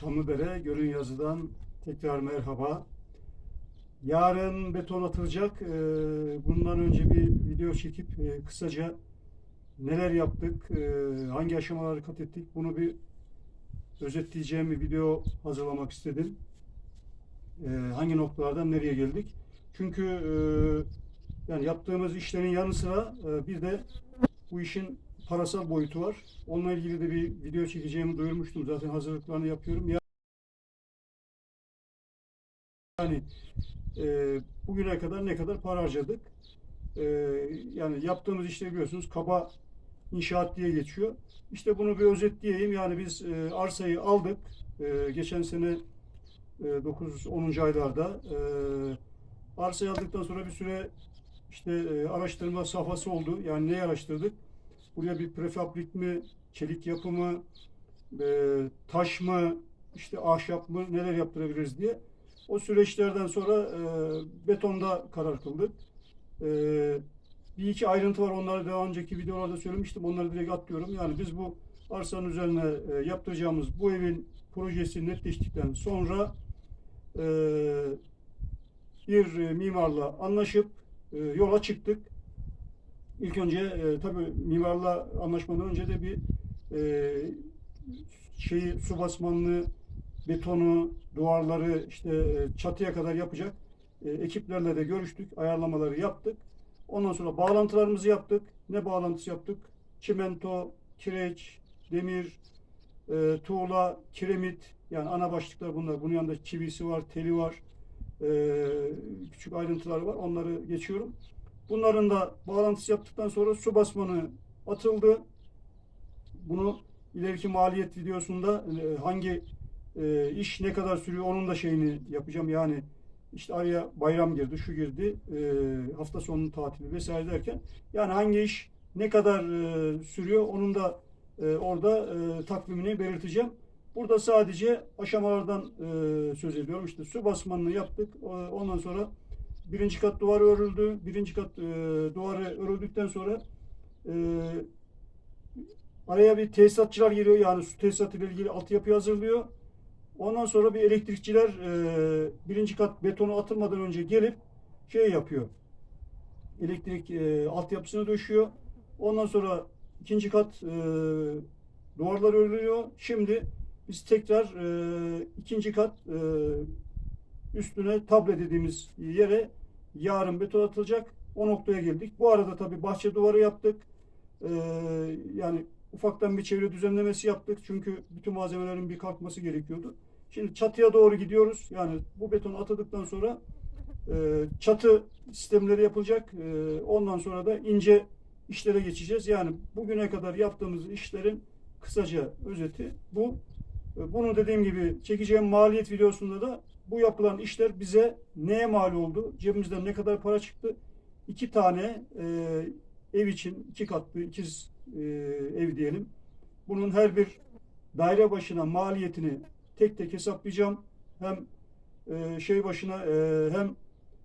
Çamlıdere Gölün Yazı'dan tekrar merhaba. Yarın beton atılacak. Ee, Bundan önce bir video çekip e, kısaca neler yaptık, e, hangi aşamaları kat ettik bunu bir özetleyeceğim bir video hazırlamak istedim. Ee, Hangi noktalardan nereye geldik? Çünkü e, yani yaptığımız işlerin yanı sıra bir de bu işin parasal boyutu var. Onunla ilgili de bir video çekeceğimi duyurmuştum. Zaten hazırlıklarını yapıyorum. Yani e, bugüne kadar ne kadar para harcadık? E, yani yaptığımız işleri biliyorsunuz kaba inşaat diye geçiyor. İşte bunu bir özetleyeyim. Yani biz e, arsayı aldık. E, geçen sene e, 9-10. aylarda e, arsayı aldıktan sonra bir süre işte e, araştırma safhası oldu. Yani neyi araştırdık? Buraya bir prefabrik mi, çelik yapı mı, e, taş mı, işte ahşap mı, neler yaptırabiliriz diye. O süreçlerden sonra e, betonda karar kıldık. E, bir iki ayrıntı var. Onları daha önceki videolarda söylemiştim. Onları direkt atlıyorum. Yani biz bu arsanın üzerine e, yaptıracağımız bu evin projesi netleştikten sonra e, bir e, mimarla anlaşıp e, yola çıktık. İlk önce e, tabii mimarla anlaşmadan önce de bir e, şeyi su basmanlı betonu, duvarları işte e, çatıya kadar yapacak e, ekiplerle de görüştük, ayarlamaları yaptık. Ondan sonra bağlantılarımızı yaptık. Ne bağlantısı yaptık? Çimento, kireç, demir, e, tuğla, kiremit yani ana başlıklar bunlar. Bunun yanında çivisi var, teli var. E, küçük ayrıntılar var. Onları geçiyorum. Bunların da bağlantısı yaptıktan sonra su basmanı atıldı. Bunu ileriki maliyet videosunda e, hangi e, iş ne kadar sürüyor onun da şeyini yapacağım. Yani işte araya bayram girdi, şu girdi, e, hafta sonu tatili vesaire derken yani hangi iş ne kadar sürüyor onun da orada takvimini belirteceğim. Burada sadece aşamalardan söz ediyorum. İşte su basmanını yaptık. Ondan sonra birinci kat duvarı örüldü. Birinci kat e, duvarı örüldükten sonra e, araya bir tesisatçılar giriyor. Yani su tesisatı ile ilgili altyapı hazırlıyor. Ondan sonra bir elektrikçiler e, birinci kat betonu atılmadan önce gelip şey yapıyor. Elektrik e, altyapısını döşüyor. Ondan sonra ikinci kat e, duvarlar örülüyor. Şimdi biz tekrar e, ikinci kat e, üstüne tablet dediğimiz yere yarın beton atılacak. O noktaya geldik. Bu arada tabii bahçe duvarı yaptık. E, yani ufaktan bir çevre düzenlemesi yaptık. Çünkü bütün malzemelerin bir kalkması gerekiyordu. Şimdi çatıya doğru gidiyoruz. Yani bu beton atıldıktan sonra e, çatı sistemleri yapılacak. E, ondan sonra da ince işlere geçeceğiz. Yani bugüne kadar yaptığımız işlerin kısaca özeti bu. E, Bunu dediğim gibi çekeceğim maliyet videosunda da bu yapılan işler bize neye mal oldu? Cebimizden ne kadar para çıktı? İki tane e, ev için iki katlı ikiz e, ev diyelim. Bunun her bir daire başına maliyetini tek tek hesaplayacağım. Hem e, şey başına e, hem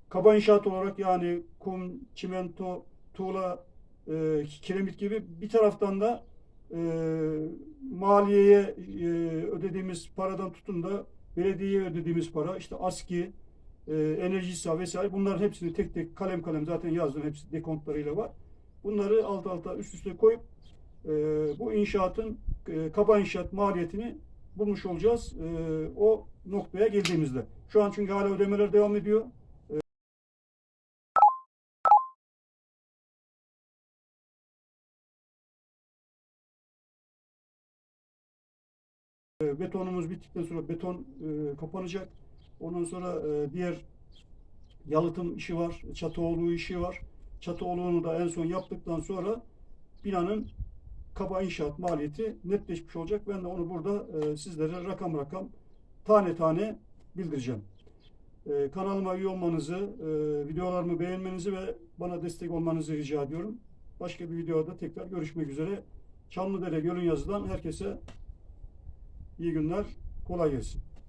kaba inşaat olarak yani kum, çimento, tuğla, e, kiremit gibi bir taraftan da e, maliyeye e, ödediğimiz paradan tutun da belediyeye ödediğimiz para işte ASKİ, e, enerjisa vesaire bunların hepsini tek tek kalem kalem zaten yazdım hepsi dekontlarıyla var. Bunları alt alta üst üste koyup e, bu inşaatın e, kaba inşaat maliyetini bulmuş olacağız e, o noktaya geldiğimizde. Şu an çünkü hala ödemeler devam ediyor. E, betonumuz bittikten sonra beton e, kapanacak. Ondan sonra e, diğer yalıtım işi var, çatı oğluğu işi var. Çatı oğluğunu da en son yaptıktan sonra binanın kaba inşaat maliyeti netleşmiş olacak. Ben de onu burada e, sizlere rakam rakam tane tane bildireceğim. E, kanalıma üye olmanızı, videolarımı beğenmenizi ve bana destek olmanızı rica ediyorum. Başka bir videoda tekrar görüşmek üzere. Çamlıdere Gölün Yazı'dan herkese iyi günler, kolay gelsin.